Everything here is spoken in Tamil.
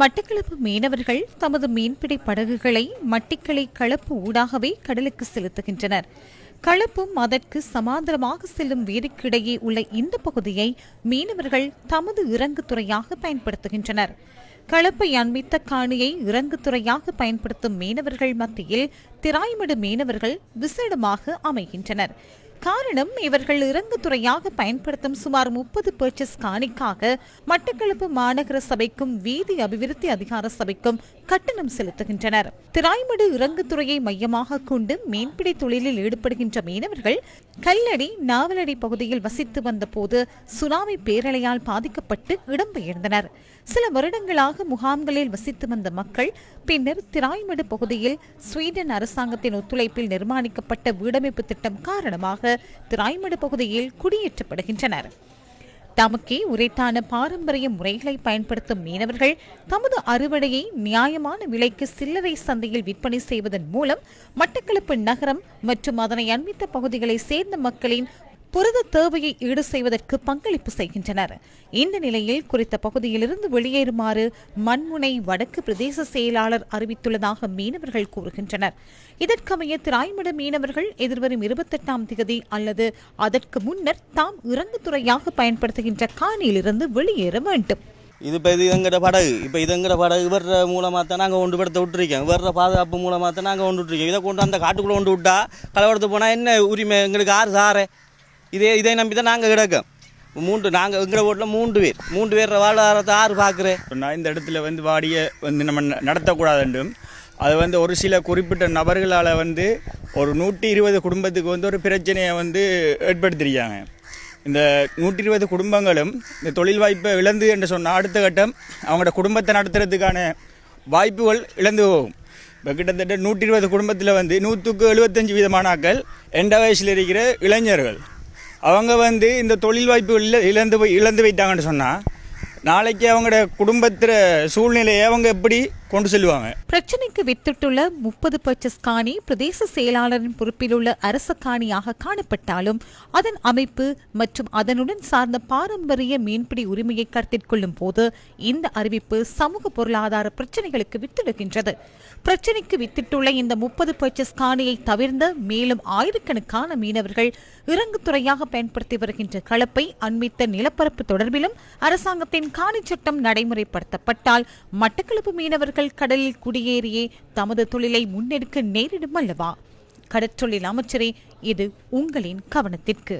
மட்டக்களப்பு மீனவர்கள் தமது மீன்பிடி படகுகளை மட்டிக்களை களப்பு ஊடாகவே கடலுக்கு செலுத்துகின்றனர். களப்பும் அதற்கு சமாந்தரமாக செல்லும் வேருக்கிடையே உள்ள இந்த பகுதியை மீனவர்கள் தமது இறங்கு துறையாக பயன்படுத்துகின்றனர். களப்பை அண்மித்த காணியை இறங்குதுறையாக பயன்படுத்தும் மீனவர்கள் மத்தியில் திராய்மடு மீனவர்கள் விசேடமாக அமைகின்றனர். காரணம் இவர்கள் இறங்குத்துறையாக பயன்படுத்தும் சுமார் முப்பது பர்ச்சஸ் காணிக்காக மட்டக்களப்பு மாநகர சபைக்கும் வீதி அபிவிருத்தி அதிகார சபைக்கும் கட்டணம் செலுத்துகின்றனர். திராய்மடு இறங்குத்துறையை மையமாக கொண்டு மீன்பிடி தொழிலில் ஈடுபடுகின்ற மீனவர்கள் கல்லடி நாவலடி பகுதியில் வசித்து வந்தபோது சுனாமி பேரலையால் பாதிக்கப்பட்டு இடம்பெயர்ந்தனர். சில வருடங்களாக முகாம்களில் வசித்து வந்த மக்கள் பின்னர் திராய்மடு பகுதியில் ஸ்வீடன் அரசாங்கத்தின் ஒத்துழைப்பில் நிர்மாணிக்கப்பட்ட வீடமைப்பு திட்டம் காரணமாக திராய்மடு பகுதியில் குடியேற்றப்படுகின்றனர். தமக்கே உரைத்தான பாரம்பரிய முறைகளை பயன்படுத்தும் மீனவர்கள் தமது அறுவடையை நியாயமான விலைக்கு சில்லறை சந்தையில் விற்பனை செய்வதன் மூலம் மட்டக்களப்பு நகரம் மற்றும் அதனை அண்மித்த பகுதிகளை சேர்ந்த மக்களின் புரத தேவையை ஈடு செய்வதற்கு பங்களிப்பு செய்கின்றனர். இந்த நிலையில் குறித்த பகுதியிலிருந்து வெளியேறுமாறு மண்முனை வடக்கு பிரதேச செயலாளர் அறிவித்துள்ளதாக மீனவர்கள் கூறுகின்றனர். இதற்கமைய திராய்மட மீனவர்கள் எதிர்வரும் இருபத்தெட்டாம் தேதி அல்லது அதற்கு முன்னர் தாம் இறங்குதுறையாக பயன்படுத்துகின்ற காணியிலிருந்து வெளியேற வேண்டும். இது இப்போ இது எங்கிட்ட படகு. இப்போ இது எங்கட படகு. வர்ற மூலமாக தான் நாங்கள் ஒன்று படுத்த விட்டுருக்கோம். வர்ற பாதுகாப்பு மூலமாக தான் நாங்கள் கொண்டு விட்டுருக்கோம். இதை கொண்டு அந்த காட்டுக்குள்ளே கொண்டு விட்டா கலவரத்து போனால் என்ன உரிமை? எங்களுக்கு ஆறு சாரே. இதே இதை நம்பி தான் நாங்கள் கிடக்கோம். மூன்று நாங்கள் எங்கட வீட்டில் மூன்று பேர். மூன்று பேர் வாழ்வாதாரத்தை ஆறு பார்க்குறேன். நான் இந்த இடத்துல வந்து வாடியை வந்து நம்ம ந- நடத்தக்கூடாது என்றும் அது வந்து ஒரு சில குறிப்பிட்ட நபர்களால் வந்து ஒரு நூற்றி இருபது குடும்பத்துக்கு வந்து ஒரு பிரச்சனையை வந்து ஏற்படுத்தியிருக்காங்க இந்த நூற்றி இருபது குடும்பங்களும் இந்த தொழில் வாய்ப்பை இழந்து என்று சொன்னால் அடுத்த கட்டம் அவங்களோட குடும்பத்தை நடத்துறதுக்கான வாய்ப்புகள் இழந்து போகும். இப்போ கிட்டத்தட்ட நூற்றி இருபது குடும்பத்தில் வந்து நூற்றுக்கு எழுபத்தஞ்சு வீதமானாக்கள் எண்ட வயசில் இருக்கிற இளைஞர்கள். அவங்க வந்து இந்த தொழில் வாய்ப்பு இல்லை இழந்து போய் இழந்து போயிட்டாங்கன்னு சொன்னால் நாளைக்கு அவங்களோட குடும்பத்தில் சூழ்நிலையை அவங்க எப்படி கொண்டு செல்வாங்க பிரச்சனைக்கு வித்திட்டுள்ள முப்பது பர்ச்சஸ் காணி பிரதேச செயலாளரின் பொறுப்பிலுள்ள அரச காணியாக காணப்பட்டாலும் அதன் அமைப்பு மற்றும் அதனுடன் சார்ந்த பாரம்பரிய மீன்பிடி உரிமையை கருத்தில் கொள்ளும் போது இந்த அறிவிப்பு சமூக பொருளாதார பிரச்சனைகளுக்கு வித்திடுகின்றது. பிரச்சினைக்கு வித்திட்டுள்ள இந்த முப்பது பர்ச்சஸ் காணியை தவிர்ந்த மேலும் ஆயிரக்கணக்கான மீனவர்கள் இறங்குதுறையாக பயன்படுத்தி வருகின்ற கலப்பை அண்மித்த நிலப்பரப்பு தொடர்பிலும் அரசாங்கத்தின் காணி சட்டம் நடைமுறைப்படுத்தப்பட்டால் மட்டக்களப்பு மீனவர்கள் மீனவர்கள் கடலில் குடியேறியே தமது தொழிலை முன்னெடுக்க நேரிடும் அல்லவா? கடற்றொழில் அமைச்சரே இது உங்களின் கவனத்திற்கு.